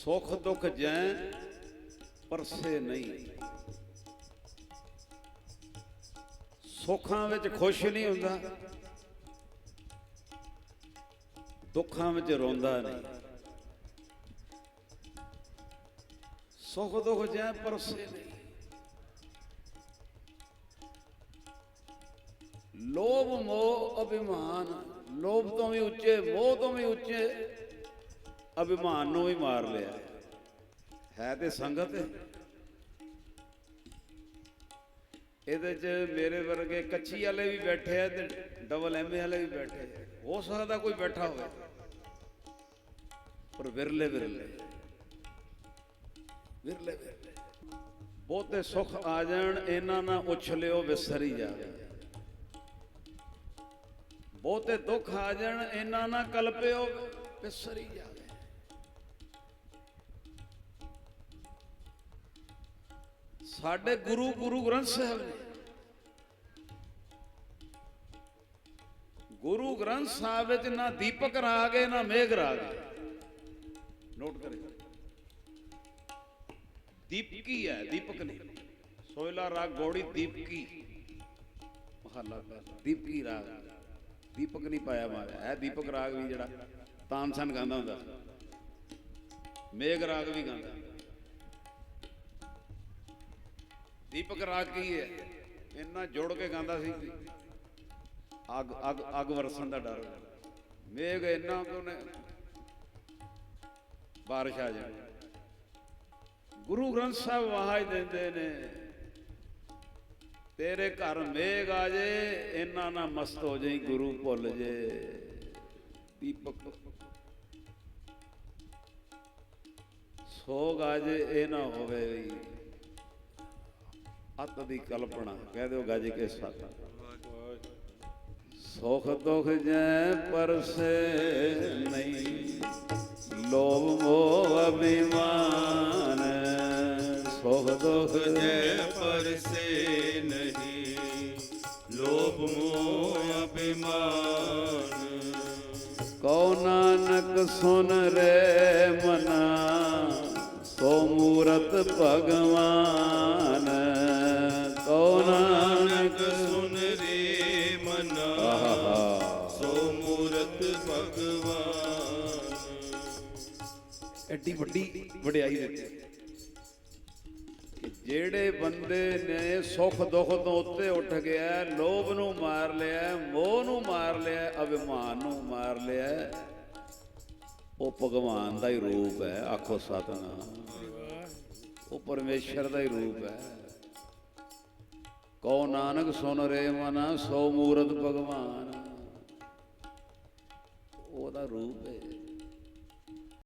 ਸੁਖ ਦੁਖ ਜੈ ਪਰਸੇ ਨਹੀਂ। ਸੁੱਖਾਂ ਵਿੱਚ ਖੁਸ਼ ਨਹੀਂ ਹੁੰਦਾ, ਦੁੱਖਾਂ ਵਿੱਚ ਰੋਂਦਾ ਨਹੀਂ। ਸੁਖ ਦੁਖ ਜੈ ਪਰਸੇ ਨਹੀਂ। ਲੋਭ ਮੋਹ ਅਭਿਮਾਨ, ਲੋਭ ਤੋਂ ਵੀ ਉੱਚੇ, ਮੋਹ ਤੋਂ ਵੀ ਉੱਚੇ ਅਭਿਮਾਨ ਨੂੰ ਵੀ ਮਾਰ ਲਿਆ। ਹੈ ਤੇ ਸੰਗਤ। ਇਹਦੇ ਚ ਮੇਰੇ ਵਰਗੇ ਕੱਚੀ ਵਾਲੇ ਵੀ ਬੈਠੇ ਆ ਤੇ ਡਬਲ ਐਮਏ ਵਾਲੇ ਵੀ ਬੈਠੇ ਹੋ ਸਕਦਾ ਕੋਈ ਬੈਠਾ ਹੋਵੇ। ਪਰ ਵਿਰਲੇ ਵਿਰਲੇ। ਵਿਰਲੇ ਵਿਰਲੇ। ਬਹੁਤੇ ਸੁੱਖ ਆ ਜਾਣ, ਇਹਨਾਂ ਨਾਲ ਉਛਲਿਓ, ਵਿਸਰੀ ਜਾਵੇ। ਬਹੁਤੇ ਦੁੱਖ ਆ ਜਾਣ, ਇਹਨਾਂ ਨਾਲ ਕਲਪਿਓ, ਵਿਸਰੀ ਜਾਵੇ। ਸਾਡੇ ਗੁਰੂ ਗੁਰੂ ਗ੍ਰੰਥ ਸਾਹਿਬ ਨੇ ਗੁਰੂ ਗ੍ਰੰਥ ਸਾਹਿਬ ਵਿੱਚ ਨਾ ਦੀਪਕ ਰਾਗ ਹੈ ਨਾ ਮੇਘ ਰਾਗ ਹੈ ਨੋਟ ਕਰੇ ਦੀਪਕੀ ਹੈ, ਦੀਪਕ ਨਹੀਂ ਸੋਇਲਾ ਰਾਗ ਗੌੜੀ ਦੀਪਕੀ। ਮਹੱਲਾ ਪਹਿਲਾ ਦੀਪਕੀ ਰਾਗ। ਦੀਪਕ ਨਹੀਂ ਪਾਇਆ ਮਾਰਿਆ। ਹੈ ਦੀਪਕ ਰਾਗ ਵੀ ਜਿਹੜਾ ਤਾਨਸਨ ਗਾਉਂਦਾ ਹੁੰਦਾ। ਮੇਘ ਰਾਗ ਵੀ ਗਾਉਂਦਾ। ਦੀਪਕ ਰਾਗ ਕੀ ਹੈ? ਇੰਨਾ ਜੋੜ ਕੇ ਗਾਉਂਦਾ ਸੀ। ਅੱਗ ਅੱਗ ਅੱਗ ਵਰਸਣ ਦਾ ਡਰ। ਮੇਘ ਇੰਨਾ ਕਿ ਉਹਨੇ ਬਾਰਿਸ਼ ਆ ਜਾਣੀ। ਗੁਰੂ ਗ੍ਰੰਥ ਸਾਹਿਬ ਵਾਹਾਜ ਦਿੰਦੇ ਨੇ, ਤੇਰੇ ਘਰ ਮੇਘ ਆ ਜੇ, ਇੰਨਾ ਨਾ ਮਸਤ ਹੋ ਜਾਈ ਗੁਰੂ ਭੁੱਲ ਜੇ। ਦੀਪਕ, ਸੋਗ ਆ ਜੇ, ਇਹ ਨਾ ਹੋਵੇ ਵੀ ਅਤ ਦੀ ਕਲਪਨਾ, ਕਹਿ ਦਿਓ ਗੱਜ ਕੇ ਸਤ। ਸੁਖ ਦੁਖ ਜੈ ਪਰਸੇ ਨਹੀਂ, ਲੋਭ ਮੋਹ ਅਭਿਮਾਨ। ਸੁਖ ਦੁਖ ਜੈ ਜੈ ਪਰਸੇ ਨਹੀਂ, ਲੋਭ ਮੋਹ ਅਭਿਮਾਨ। ਕਉ ਨਾਨਕ ਸੁਨ ਰੇ ਮਨਾ, ਸੋ ਮੂਰਤ ਭਗਵਾਨ। ਕਉ ਨਾਨਕ ਸੁਨ ਰੇ ਮਨਾ। ਸੋ ਮੂਰਤ ਭਗਵਾਨ। ਐਡੀ ਵੱਡੀ ਵਡਿਆਈ ਦਿੱਤੀ ਕਿ ਜਿਹੜੇ ਬੰਦੇ ਨੇ ਸੁੱਖ ਦੁੱਖ ਤੋਂ ਉੱਤੇ ਉੱਠ ਗਿਆ ਲੋਭ ਨੂੰ ਮਾਰ ਲਿਆ ਮੋਹ ਨੂੰ ਮਾਰ ਲਿਆ ਅਭਿਮਾਨ ਨੂੰ ਮਾਰ ਲਿਆ ਉਹ ਭਗਵਾਨ ਦਾ ਹੀ ਰੂਪ ਹੈ ਆਖੋ ਸਤਨਾਮ। ਉਹ ਪਰਮੇਸ਼ਰ ਦਾ ਹੀ ਰੂਪ ਹੈ। ਕਉ ਨਾਨਕ ਸੁਨ ਰੇ ਮਨਾ ਸੋ ਮੂਰਤ ਭਗਵਾਨ। ਉਹਦਾ ਰੂਪ ਹੈ।